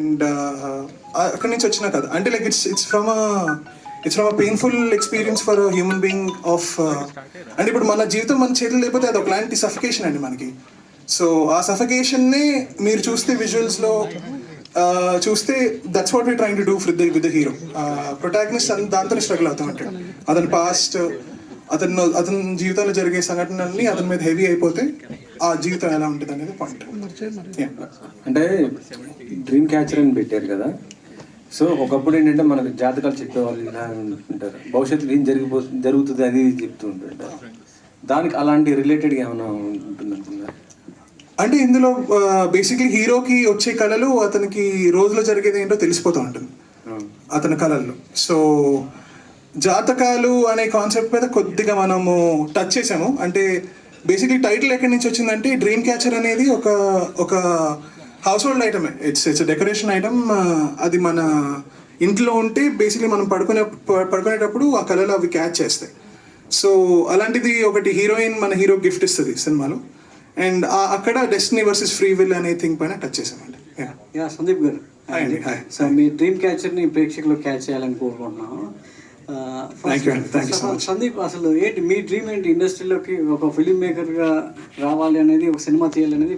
And అక్కడి నుంచి వచ్చిన కథ. అంటే like it's it's from it's from a painful experience for human being of అంటే ఇప్పుడు మన జీవితం మన చేతులు లేకపోతే అది ఒకలాంటి సఫికేషన్ అండి మనకి. సో ఆ సఫికేషన్ని మీరు చూస్తే విజువల్స్లో చూస్తే that's what we trying to do with the with the hero protagonist దాంతో స్ట్రగుల్ అవుతూ ఉంటాడు అతని పాస్ట్ అతను అతని జీవితంలో జరిగే సంఘటనలన్నీ అతని మీద హెవీ అయిపోతే ఆ జీవితం ఎలా ఉంటుంది అనేది పాయింట్ అంటే డ్రీమ్ క్యాచర్ అని పెట్టారు కదా. సో ఒకప్పుడు ఏంటంటే మనకు జాతకాలు చెప్పేవాళ్ళు ఉంటారు. భవిష్యత్తులో ఏం జరిగిపో జరుగుతుంది అది చెప్తూ ఉంటుంటారు దానికి అలాంటి రిలేటెడ్గా ఏమైనా ఉంటుందంటున్నారు? అంటే ఇందులో బేసిక్లీ హీరోకి వచ్చే కళలు అతనికి రోజులో జరిగేది ఏంటో తెలిసిపోతూ ఉంటుంది. అతని కళల్లో. సో జాతకాలు అనే కాన్సెప్ట్ మీద కొద్దిగా మనము టచ్ చేసాము. అంటే బేసిక్లీ టైటిల్ ఎక్కడి నుంచి వచ్చిందంటే డ్రీమ్ క్యాచర్ అనేది ఒక ఒక హౌస్ హోల్డ్ ఐటమే ఇట్స్ ఇట్స్ డెకరేషన్ ఐటమ్ అది మన ఇంట్లో ఉంటే బేసిక్లీ మనం పడుకునే పడుకునేటప్పుడు ఆ కళలు అవి క్యాచ్ చేస్తాయి. సో అలాంటిది ఒకటి హీరోయిన్ మన హీరో గిఫ్ట్ ఇస్తుంది సినిమాలో. అండ్ అక్కడ డెస్టినీ వర్సెస్ ఫ్రీ విల్ అనే థింగ్ పైన టచ్ చేసామండి. యా సందీప్ గారు. మీ డ్రీమ్ క్యాచర్ని ప్రేక్షకులు క్యాచ్ చేయాలని కోరుకుంటున్నాను సందీప్ అసలు ఏంటి మీ డ్రీమ్ ఏంటి? ఇండస్ట్రీలోకి ఒక ఫిలిం మేకర్గా రావాలి అనేది ఒక సినిమా తీయాలనేది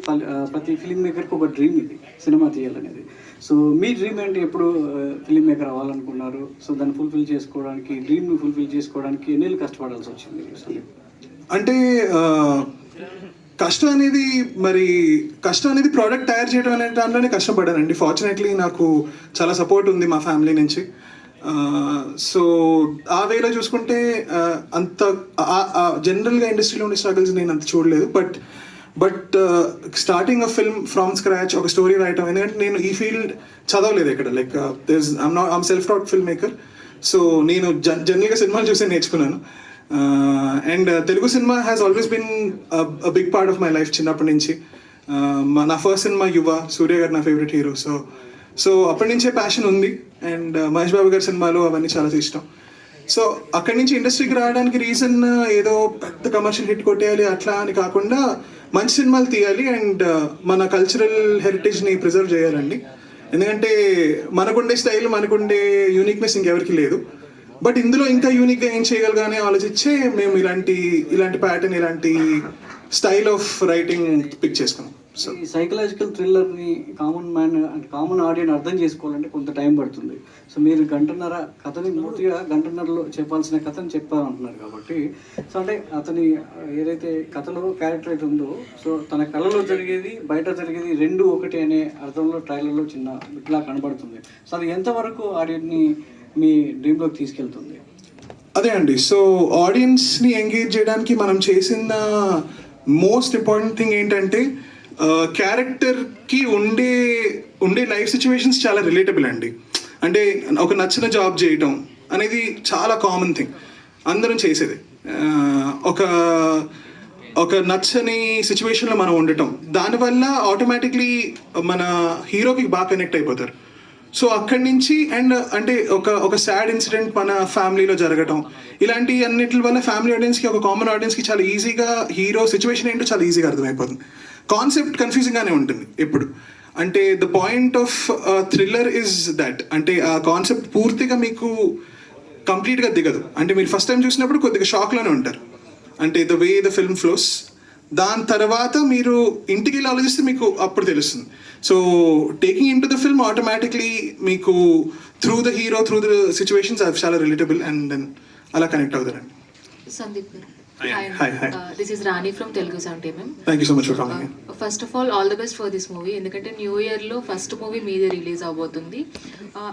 ప్రతి ఫిలిం మేకర్కి ఒక డ్రీమ్ ఇది సినిమా తీయాలనేది సో మీ డ్రీమ్ ఏంటి? ఎప్పుడు ఫిలిం మేకర్ అవ్వాలనుకున్నారు? సో దాన్ని ఫుల్ఫిల్ చేసుకోవడానికి డ్రీమ్ని ఫుల్ఫిల్ చేసుకోవడానికి ఎన్ని కష్టపడాల్సి వచ్చింది అంటే కష్టం అనేది మరి కష్టం అనేది ప్రోడక్ట్ తయారు చేయడం అనే దాంట్లోనే కష్టపడ్డానండి ఫార్చునేట్లీ నాకు చాలా సపోర్ట్ ఉంది మా ఫ్యామిలీ నుంచి. సో ఆ వేలో చూసుకుంటే ఆ, అంత జనరల్గా ఇండస్ట్రీలో ఉండే స్ట్రగుల్స్ నేను అంత చూడలేదు. But but starting a film from scratch ఒక స్టోరీ రాయటం ఎందుకంటే నేను ఈ ఫీల్డ్ చదవలేదు ఇక్కడ like this I'm not I'm self taught film maker so నేను జన్ జనరల్గా సినిమాలు చూసి నేర్చుకున్నాను. And uh, Telugu cinema has always been big part of my life చిన్నప్పటి నుంచి. మా నా ఫస్ట్ సినిమా యువ సూర్య గారు నా ఫేవరెట్ హీరో సో సో అప్పటి నుంచే ప్యాషన్ ఉంది. అండ్ uh, మహేష్ బాబు గారి సినిమాలు అవన్నీ చాలా ఇష్టం. సో అక్కడి నుంచి ఇండస్ట్రీకి రావడానికి రీజన్ uh, ఏదో పెద్ద కమర్షియల్ హిట్ కొట్టేయాలి అట్లా అని కాకుండా మంచి సినిమాలు తీయాలి అండ్ uh, మన కల్చరల్ హెరిటేజ్ని ప్రిజర్వ్ చేయాలండి. ఎందుకంటే మనకుండే స్టైల్ మనకుండే యూనిక్నెస్ ఇంకెవరికి లేదు. బట్ ఇందులో ఇంకా యూనిక్గా ఏం చేయగలగానే ఆలోచించే మేము ఇలాంటి ఇలాంటి ప్యాటర్న్ ఇలాంటి స్టైల్ ఆఫ్ రైటింగ్ పిక్ చేసుకున్నాం. ఈ సైకలాజికల్ థ్రిల్లర్ని కామన్ మ్యాన్ అంటే కామన్ ఆడియన్స్ అర్థం చేసుకోవాలంటే కొంత టైం పడుతుంది. సో మీరు గంటన్నర కథని పూర్తిగా గంటన్నరలో చెప్పాల్సిన కథని చెప్పాలంటున్నారు కాబట్టి సో అంటే అతని ఏదైతే కథలో క్యారెక్టర్ అయితే ఉందో సో తన కళలో జరిగేది బయట జరిగేది రెండు ఒకటి అనే అర్థంలో ట్రైలర్లో చిన్న ఇట్లా కనబడుతుంది. సో అది ఎంతవరకు ఆడియన్ని మీ డ్రీమ్లోకి తీసుకెళ్తుంది? అదే అండి. సో ఆడియన్స్ని ఎంగేజ్ చేయడానికి మనం చేసిన మోస్ట్ ఇంపార్టెంట్ థింగ్ ఏంటంటే క్యారెక్టర్కి ఉండే ఉండే లైఫ్ సిచ్యువేషన్స్ చాలా రిలేటబుల్ అండి. అంటే ఒక నచ్చిన జాబ్ చేయటం అనేది చాలా కామన్ థింగ్ అందరం చేసేది. ఒక ఒక నచ్చని సిచ్యువేషన్లో మనం ఉండటం. దానివల్ల ఆటోమేటిక్లీ మన హీరోకి బాగా కనెక్ట్ అయిపోతారు. సో అక్కడి నుంచి అండ్ అంటే ఒక ఒక సాడ్ ఇన్సిడెంట్ మన ఫ్యామిలీలో జరగటం. ఇలాంటి అన్నిటి వల్ల ఫ్యామిలీ ఆడియన్స్కి ఒక కామన్ ఆడియన్స్కి చాలా ఈజీగా హీరో సిచ్యువేషన్ ఏంటో చాలా ఈజీగా అర్థమైపోతుంది. కాన్సెప్ట్ కన్ఫ్యూజింగ్గానే ఉంటుంది ఎప్పుడు. అంటే the point of thriller is that అంటే ఆ కాన్సెప్ట్ పూర్తిగా మీకు కంప్లీట్గా దిగదు. అంటే మీరు ఫస్ట్ టైం చూసినప్పుడు కొద్దిగా షాక్లోనే ఉంటారు. అంటే the way the film flows దాని తర్వాత మీరు ఇంటికి వెళ్ళి ఆలోచిస్తే మీకు అప్పుడు తెలుస్తుంది. So taking into the film automatically మీకు through the hero through the situations అవి చాలా రిలేటబుల్ అండ్ దెన్ అలా కనెక్ట్ అవుతారండి Sandeep garu Hi, hi. This is Rani from Telugu seventy MM thank you so much for coming first of all all the best for this movie ఎందుకంటే new ఇయర్లో first movie మీదే release అవబోతుంది.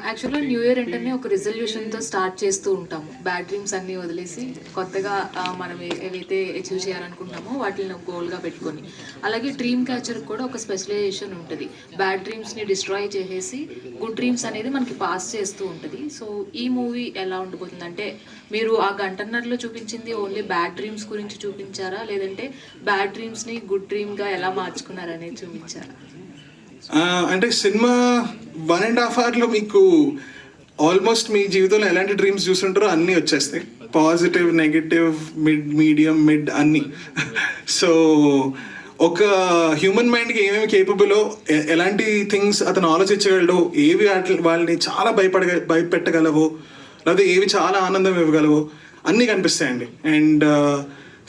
యాక్చువల్గా new year అంటేనే ఒక రిజల్యూషన్తో start చేస్తూ ఉంటాము. Bad dreams అన్నీ వదిలేసి కొత్తగా మనం ఏవైతే అచీవ్ చేయాలనుకుంటామో వాటిని గోల్గా పెట్టుకొని. అలాగే డ్రీమ్ క్యాచర్ కూడా ఒక స్పెషలైజేషన్ ఉంటుంది. బ్యాడ్ డ్రీమ్స్ని డిస్ట్రాయ్ చేసేసి గుడ్ డ్రీమ్స్ అనేది మనకి పాస్ చేస్తూ ఉంటుంది. సో ఈ మూవీ ఎలా ఉండబోతుంది అంటే మీరు ఆ గంటన్నరలో చూపించింది ఓన్లీ బ్యాడ్ డ్రీమ్స్ గురించి చూపించారా? లేదంటే బ్యాడ్ డ్రీమ్స్ని గుడ్ డ్రీమ్గా ఎలా మార్చుకున్నారనేది చూపించారా? అంటే సినిమా వన్ అండ్ హాఫ్ అవర్లో మీకు ఆల్మోస్ట్ మీ జీవితంలో ఎలాంటి డ్రీమ్స్ చూస్తుంటారో అన్నీ వచ్చేస్తాయి. Positive negative mid medium mid అన్నీ. సో ఒక హ్యూమన్ మైండ్కి ఏమేమి కేపబులో ఎలాంటి థింగ్స్ అతను ఆలోచించగలడో ఏవి వాటి వాళ్ళని చాలా భయపడ భయపెట్టగలవో లేకపోతే ఏవి చాలా ఆనందం ఇవ్వగలవో అన్నీ కనిపిస్తాయండి. అండ్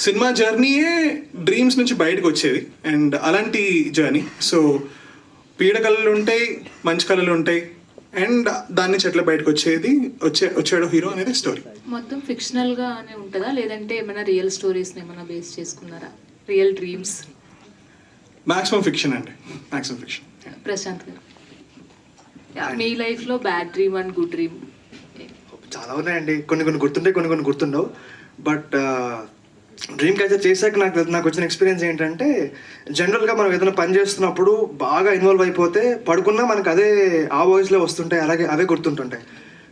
సినిమా జర్నీయే డ్రీమ్స్ నుంచి బయటకు వచ్చేది. అండ్ అలాంటి జర్నీ. సో పీడ కళలు ఉంటాయి మంచి కళలు ఉంటాయి. అండ్ దాని నుంచి ఎట్లా బయటకు వచ్చేది వచ్చే వచ్చాడు హీరో అనేది స్టోరీ. మొత్తం ఫిక్షనల్ గానే ఉంటుందా? లేదంటే ఏమైనా రియల్ స్టోరీస్ ఏమైనా బేస్ చేసుకున్నారా? Real dreams? మాక్సిమం ఫిక్షన్ అండి. Maximum fiction. ప్రశాంత్ గారు. మీ లైఫ్లో bad dream and good dream చాలా ఉన్నాయండి. కొన్ని కొన్ని గుర్తుంటాయి కొన్ని కొన్ని గుర్తుండవు. బట్ డ్రీమ్ క్యాచర్ చేశాక నాకు నాకు వచ్చిన ఎక్స్పీరియన్స్ ఏంటంటే జనరల్గా మనం ఏదైనా పని చేస్తున్నప్పుడు బాగా ఇన్వాల్వ్ అయిపోతే పడుకున్నా మనకు అదే ఆ వాయిస్లో వస్తుంటాయి అలాగే అవే గుర్తుంటుంటాయి.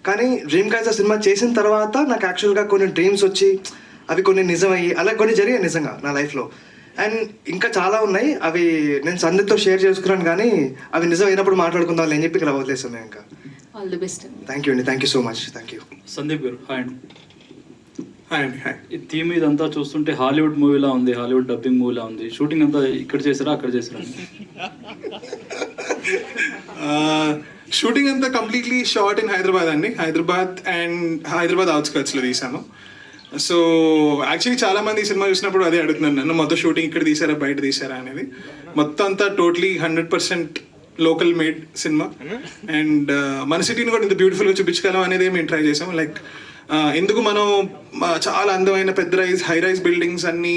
కానీ డ్రీమ్ క్యాచర్ సినిమా చేసిన తర్వాత నాకు యాక్చువల్గా కొన్ని డ్రీమ్స్ వచ్చి అవి కొన్ని నిజమయ్యి అలా కొన్ని జరిగాయి నిజంగా నా లైఫ్లో. అండ్ ఇంకా చాలా ఉన్నాయి. అవి నేను సందీప్తో షేర్ చేసుకున్నాను కానీ అవి నిజం అయినప్పుడు మాట్లాడుకుందాం అని చెప్పి ఇక్కడ వదిలేసాను ఇంకా. All the best thank you అండి. Thank you so much thank you Sandeep garu hi అండి. హాయ్ అండి. హాయ్. ఈ థీమ్ ఇదంతా చూస్తుంటే హాలీవుడ్ మూవీలా ఉంది హాలీవుడ్ డబ్బింగ్ మూవీలా ఉంది. షూటింగ్ అంతా ఇక్కడ చేసారా అక్కడ చేసారా షూటింగ్ అంతా కంప్లీట్లీ షార్ట్ ఇన్ హైదరాబాద్ అండి. హైదరాబాద్ అండ్ హైదరాబాద్ అవుట్స్కట్స్లో తీసాము. సో యాక్చువల్లీ చాలా మంది ఈ సినిమా చూసినప్పుడు అదే అడుగుతున్నాను నన్ను మొత్తం షూటింగ్ ఇక్కడ తీసారా బయట తీసారా అనేది. మొత్తం అంతా totally hundred percent local made cinema and మన సిటీని కూడా ఇంత బ్యూటిఫుల్గా చూపించగలం అనేది మేము ట్రై చేసాం లైక్ ఎందుకు మనం ఆ, చాలా అందమైన పెద్ద రైజ్ హై రైజ్ బిల్డింగ్స్ అన్నీ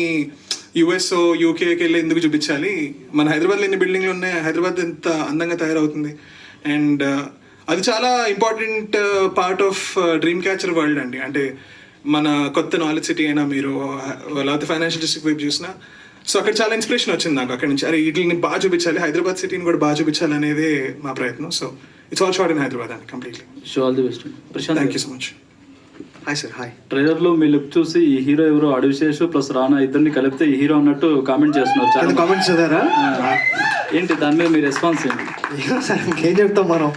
యుఎస్ యూకేకి వెళ్ళి ఎందుకు చూపించాలి? మన హైదరాబాద్లో ఎన్ని బిల్డింగ్లు ఉన్నాయి? హైదరాబాద్ ఎంత అందంగా తయారవుతుంది? అండ్ అది చాలా important part of dream catcher world అండి. అంటే మన కొత్త నాలెడ్జ్ సిటీ అయినా మీరు uh, లేకపోతే ఫైనాన్షియల్ డిస్ట్రిక్ట్ వైపు చూసినా సో అక్కడ చాలా ఇన్స్పిరేషన్ వచ్చింది నాకు అక్కడ నుంచి. అరే వీటిని బాగా చూపించాలి హైదరాబాద్ సిటీని కూడా బాగా చూపించాలి అనేదే మా ప్రయత్నం. So it's all shot in Hyderabad అండి completely show all the best Prashanth thank you so much hi sir hi ట్రైలర్లో మీ లుక్ చూసి ఈ హీరో ఎవరు అడివిశేష్ ప్లస్ రానా ఇద్దరిని కలిపితే ఈ హీరో అన్నట్టు కామెంట్ చేస్తున్నారు చాలా కామెంట్స్ చదివారా ఆ, ఏంటి దాని మీద మీ రెస్పాన్స్ ఏంటి? సార్ ఇంకేం చెప్తాం మనం?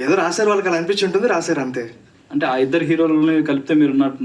ఏదో రాశారు వాళ్ళకి అలా అనిపించి ఉంటుంది రాశారు అంతే. అంటే ఆ ఇద్దరు హీరోలని కలిపితే మీరు ఉన్నట్టు